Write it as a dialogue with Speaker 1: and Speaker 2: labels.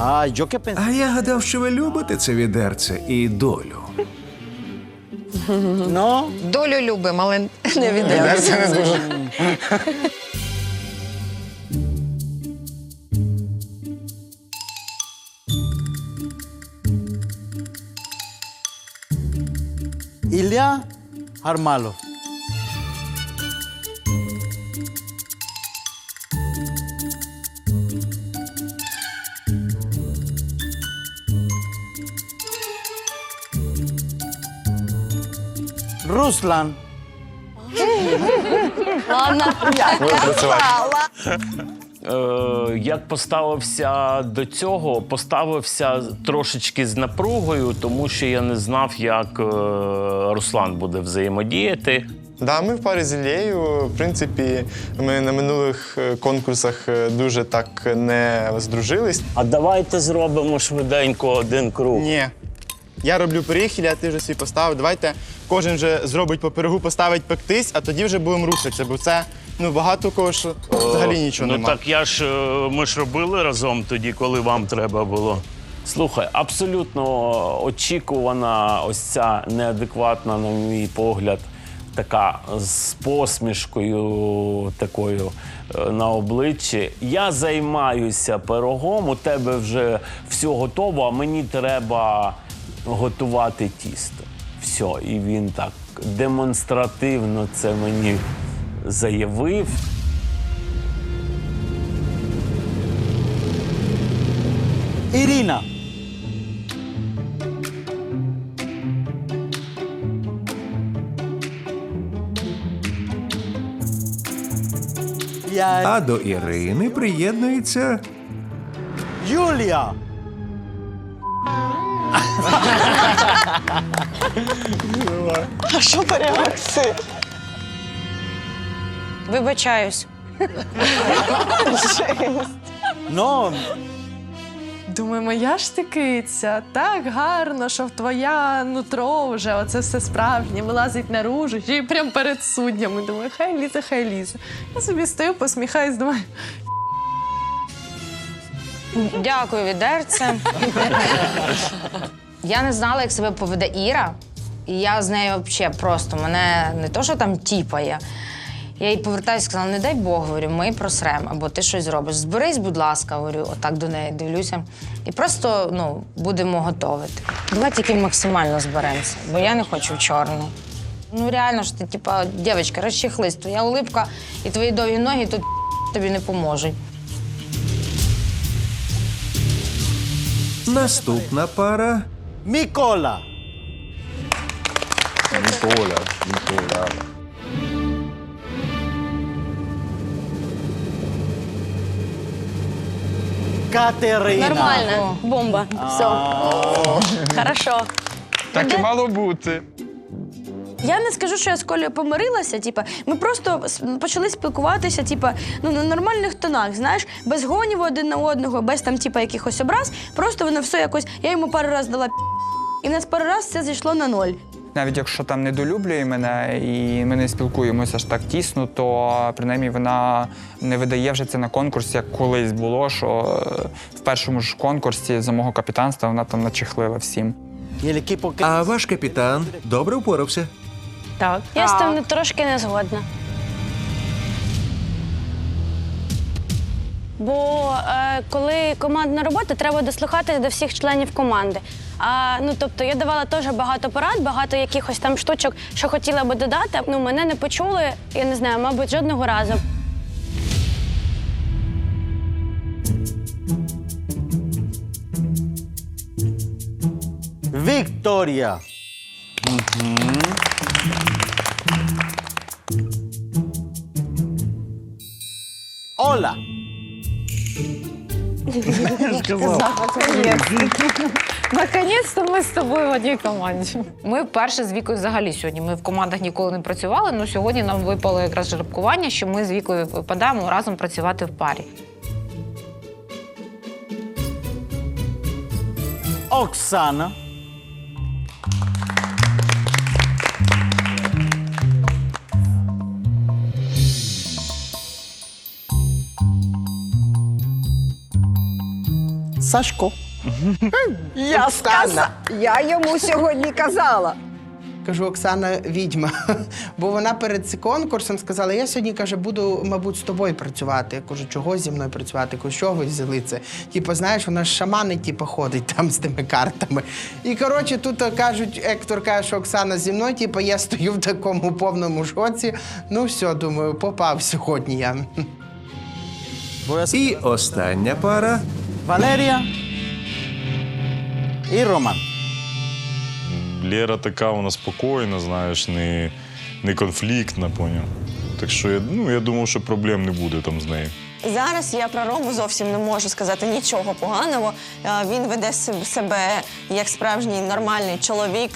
Speaker 1: Ah, yo que pensé.
Speaker 2: А я гадав, що ви любите це відерце і долю.
Speaker 1: No.
Speaker 3: Долю любимо, але не віддаємо.
Speaker 4: Це не дуже.
Speaker 1: Ilya Harmalov. Ruslan.
Speaker 4: Буде працювати.
Speaker 5: Е, як поставився до цього, поставився трошечки з напругою, тому що я не знав, як е, Руслан буде взаємодіяти.
Speaker 4: Да, ми в парі з Іллею. В принципі, ми на минулих е, конкурсах дуже так не здружились.
Speaker 5: А давайте зробимо швиденько один круг.
Speaker 4: Ні. Я роблю пиріг, Ілля, ти вже свій поставив. Давайте кожен вже зробить по пирогу, поставить пектись, а тоді вже будемо рухатися, бо це ну багато кого що взагалі нічого
Speaker 5: ну
Speaker 4: немає.
Speaker 5: так я ж е, ми ж робили разом тоді, коли вам треба було. Слухай, абсолютно очікувана ось ця неадекватна, на мій погляд, така з посмішкою такою е, на обличчі. Я займаюся пирогом, у тебе вже все готово, а мені треба готувати тісто. Все, і він так демонстративно це мені заявив.
Speaker 1: Я
Speaker 2: А до Ірини приєднується
Speaker 1: Юлія.
Speaker 6: Вибачаюсь.
Speaker 1: No,
Speaker 7: Думаю, моя ж ти киця, так гарно, що в твоя нутро вже оце все справжнє, вилазить наружу, ще й прямо перед суддями. Думаю, хай лізе, хай лізе. Я собі стою, посміхаюсь, думаю,
Speaker 6: Дякую, відерце.
Speaker 3: Я не знала, як себе поведе Іра. І я з нею взагалі просто мене не то, що там тіпає. Я їй повертаюся і сказала, не дай Бог, говорю, ми просремо, або ти щось зробиш. Зберись, будь ласка, говорю, отак до неї дивлюся. І просто ну, будемо готувати. Давай тільки максимально зберемося, бо я не хочу в чорний. Ну реально ж ти, типа, дівчинка, розчехлись, твоя улипка і твої довгі ноги тут тобі не поможуть.
Speaker 2: Наступна пара
Speaker 1: Mikola. Катерина.
Speaker 6: Нормально. Бомба. Все. Хорошо.
Speaker 4: Так і мало бути.
Speaker 8: Я не скажу, що я з Колею помирилася. Типа, ми просто почали спілкуватися, типа, ну на нормальних тонах, знаєш, без гонів один на одного, без там, типа, якихось образ. Просто воно все якось. Я йому пару разів дала і в нас пару разів це зійшло на ноль.
Speaker 9: Навіть якщо там недолюблює мене і ми не спілкуємося ж так тісно, то принаймні вона не видає вже це на конкурсі, як колись було, що е, в першому ж конкурсі за мого капітанства вона там начехлила всім.
Speaker 2: А ваш капітан добре впорався.
Speaker 6: Так.
Speaker 8: Я з тим не- трошки не згодна. Бо е, коли командна робота, треба дослухатися до всіх членів команди. А ну тобто я давала теж багато порад, багато якихось там штучок, що хотіла би додати. Ну мене не почули, я не знаю, мабуть, жодного разу.
Speaker 1: Hola.
Speaker 10: Наконець-то ми з тобою в одній команді. Ми вперше з вікою взагалі сьогодні. Ми в командах ніколи не працювали. але сьогодні нам випало якраз жеребкування, що ми з вікою випадаємо разом працювати в парі.
Speaker 1: Oksana. Сашко.
Speaker 11: Я сказала. Я йому сьогодні казала.
Speaker 12: Кажу, Оксана відьма. Бо вона перед конкурсом сказала: я сьогодні каже, буду, мабуть, з тобою працювати. Я кажу, чого зі мною працювати? Кажу, що ви взяли це? Типу, знаєш, вона ж шамани, типу, ходить там з тими картами. І коротше, тут кажуть, Ектор каже, що Оксана зі мною, типу, я стою в такому повному шоці. Ну, все, думаю, попав сьогодні я.
Speaker 2: І остання пара.
Speaker 1: Валерія і Роман.
Speaker 13: Лера така вона спокійна, знаєш, не, не конфліктна, поняв. Так що я, ну, я думав, що проблем не буде там з нею.
Speaker 14: Зараз я про Рому зовсім не можу сказати нічого поганого. Е, Він веде себе як справжній нормальний чоловік.